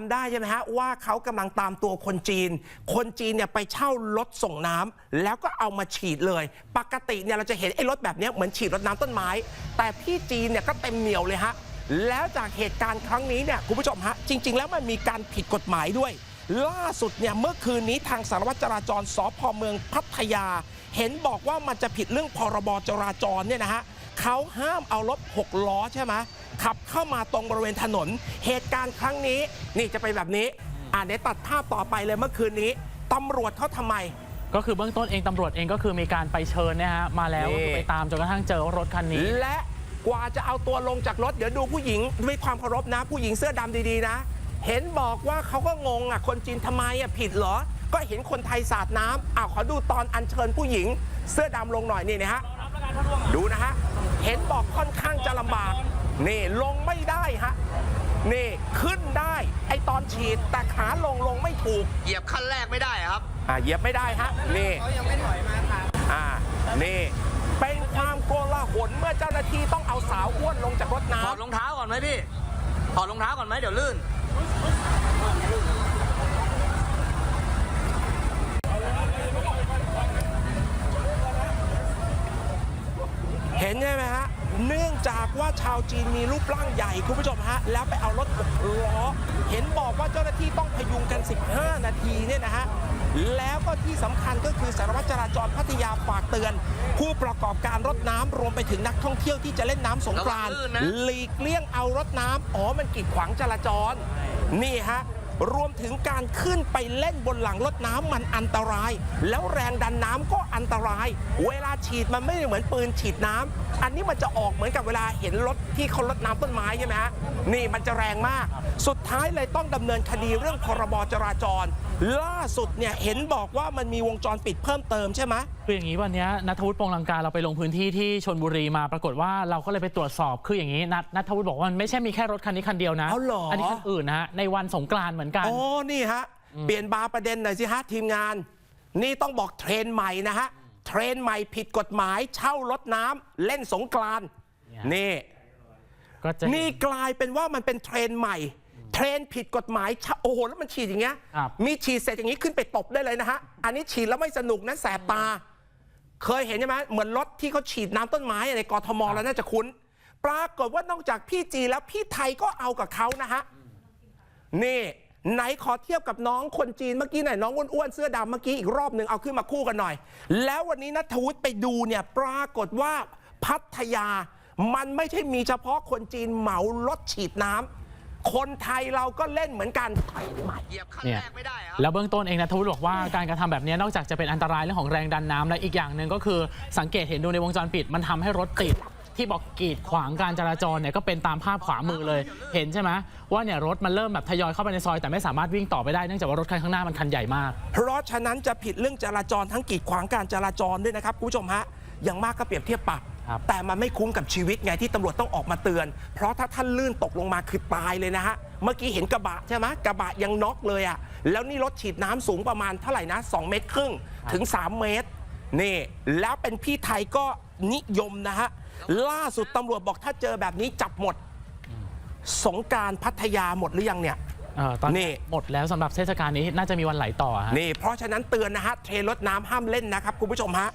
ำได้ใช่ไหมฮะว่าเขากำลังตามตัวคนจีน คนจีนเนี่ยไปเช่ารถส่งน้ำแล้วก็เอามาฉีดเลย ปกติเนี่ยเราจะเห็นไอ้รถแบบนี้เหมือนฉีดรถน้ำต้นไม้ แต่พี่จีนเนี่ยก็เต็มเหนียวเลยฮะแล้วจากเหตุการณ์ครั้งนี้เนี่ยคุณผู้ชมฮะจริง ๆ แล้วมันมีการผิดกฎหมายด้วย ล่าสุดเนี่ยเมื่อคืนนี้ทางสารวัตรจราจรสพเมืองพัทยา เห็นบอกว่ามันจะผิดเรื่องพรบจราจรเนี่ยนะฮะเขาห้ามเอารถหกล้อใช่ไหม ขับเข้ามาตรงบริเวณถนน เหตุการณ์ครั้งนี้นี่จะเป็นแบบนี้ อ่าเดี๋ยวตัดภาพต่อไปเลยเมื่อคืนนี้ตำรวจเขาทำไม ก็คือเบื้องต้นเองตำรวจเองก็คือมีการไปเชิญนะฮะมาแล้วนี่ ก็คือไปตามจนกระทั่งเจอรถคันนี้ และกว่าจะเอาตัวลงจากรถ เดี๋ยวดูผู้หญิงด้วยความเคารพนะ ผู้หญิงเสื้อดำดีๆนะ เห็นบอกว่าเขาก็งงอะคนจีนทำไมอะผิดเหรอ ก็เห็นคนไทยสาดน้ำอ้าวขอดูตอนอัญเชิญผู้หญิง เสื้อดำลงหน่อยนี่นะฮะ ดูนะฮะ เห็นบอกค่อนข้างจะลำบาก นี่ลงไม่ได้ฮะนี่ขึ้นได้ไอตอนฉีดแต่ขาลงลงไม่ถูกเหยียบขั้นแรกไม่ได้อะครับ อ่าเหยียบไม่ได้ฮะนี่เขายังไม่ถอยมาค่ะอ่านี่เป็นความโกลาหลเมื่อเจ้าหน้าที่ต้องเอาสาวอ้วนลงจากรถถอดน้ำรองเท้าก่อนไหมพี่ถอดรองเท้าก่อนไหมเดี๋ยวลื่น เห็นใช่ไหมฮะ เนื่องจากว่าชาวจีนมีรูปร่างใหญ่คุณผู้ชมฮะ แล้วไปเอารถหกล้อ เห็นบอกว่าเจ้าหน้าที่ต้องพยุงกัน 15 นาทีเนี่ยนะฮะ แล้วก็ที่สำคัญก็คือสารวัตรจราจรพัทยาฝากเตือน ผู้ประกอบการรถน้ำรวมไปถึงนักท่องเที่ยวที่จะเล่นน้ำสงกรานต์ระวังลื่นนะหลีกเลี่ยงเอารถน้ำอ๋อมันกีดขวางจราจร นี่ฮะ รวมถึงการขึ้นไปเล่นบนหลังรถน้ำมันอันตราย แล้วแรงดันน้ำก็อันตราย เวลาฉีดมันไม่ได้เหมือนปืนฉีดน้ำอันนี้มันจะออกเหมือนกับเวลาเห็นรถที่เขารดน้ำต้นไม้ใช่ไหมฮะนี่มันจะแรงมาก สุดท้ายเลยต้องดำเนินคดีเรื่องพรบจราจร ล่าสุดเนี่ยเห็นบอกว่ามันมีวงจรปิดเพิ่มเติมใช่ไหมคืออย่างนี้วันเนี้ยนัทวุฒิปงลังการเราไปลงพื้นที่ที่ชนบุรีมาปรากฏว่าเราก็เลยไปตรวจสอบคืออย่างนี้นัทนัทวุฒิบอกว่ามันไม่ใช่มีแค่รถคันนี้คันเดียวนะเอาเหรออันนี้คันอื่นนะฮะในวันสงกรานต์เหมือนกันอ๋อนี่ฮะ เปลี่ยนบาร์ประเด็นหน่อยสิฮะทีมงาน นี่ต้องบอกเทรนด์ใหม่นะฮะ เทรนด์ใหม่ผิดกฎหมาย เช่ารถน้ำเล่นสงกรานต์เนี่ยนี่ก็จะนี่กลายเป็นว่ามันเป็นเทรนด์ใหม่ เทรนด์ผิดกฎหมายเช่าโอ้โหแล้วมันฉีดอย่างเงี้ยครับมีฉีดเสร็จอย่างนี้ขึ้นไปตบได้เลยนะฮะ อันนี้ฉีดแล้วไม่สนุกนะแสบตา เคยเห็นใช่ไหมเหมือนรถที่เขาฉีดน้ำต้นไม้ในกรทมแล้วน่าจะคุ้น ปรากฏว่านอกจากพี่จีนแล้วพี่ไทยก็เอากับเขานะฮะนี่ ไหนขอเทียบกับน้องคนจีนเมื่อกี้หน่อยน้องอ้วนๆเสื้อดำเมื่อกี้อีกรอบหนึ่งเอาขึ้นมาคู่กันหน่อย แล้ววันนี้นัทวุฒิไปดูเนี่ยปรากฏว่าพัทยา มันไม่ใช่มีเฉพาะคนจีนเหมารถฉีดน้ำคนไทยเราก็เล่นเหมือนกันไทยใหม่เหยียบขั้นเนี่ยแรกไม่ได้อะครับแล้วเบื้องต้นเองนัทวุฒิบอกว่าการกระทำแบบนี้นอกจากจะเป็นอันตรายเรื่องของแรงดันน้ำและอีกอย่างหนึ่งก็คือสังเกตเห็นดูในวงจรปิดมันทำให้รถติด ที่บอกกีดขวางการจราจรเนี่ยก็เป็นตามภาพขวามือเลย เห็นใช่ไหมว่าเนี่ยรถมันเริ่มแบบทยอยเข้าไปในซอย แต่ไม่สามารถวิ่งต่อไปได้เนื่องจากว่ารถคันข้างหน้ามันคันใหญ่มาก เพราะฉะนั้นจะผิดเรื่องจราจรทั้งกีดขวางการจราจรด้วยนะครับคุณผู้ชมฮะอย่างมากก็เปรียบเทียบปรับ ครับแต่มันไม่คุ้มกับชีวิตไงที่ตำรวจต้องออกมาเตือน เพราะถ้าท่านลื่นตกลงมาคือตายเลยนะฮะ เมื่อกี้เห็นกระบะใช่ไหมกระบะยังน็อกเลยอะ่ะ แล้วนี่รถฉีดน้ำสูงประมาณเท่าไหร่นะ 2 เมตรครึ่งถึง 3 เมตร นี่แล้วเป็นพี่ไทยก็นิยมนะฮะ ล่าสุดตำรวจบอกถ้าเจอแบบนี้จับหมด สงกรารพัทยาหมดหรือยังเนี่ยเออตอนนี่นี้หมดแล้วสำหรับเทศกาลนี้น่าจะมีวันไหลต่อฮะ นี่เพราะฉะนั้นเตือนนะฮะเทรนรถน้ำห้ามเล่นนะครับ คุณผู้ชมฮะ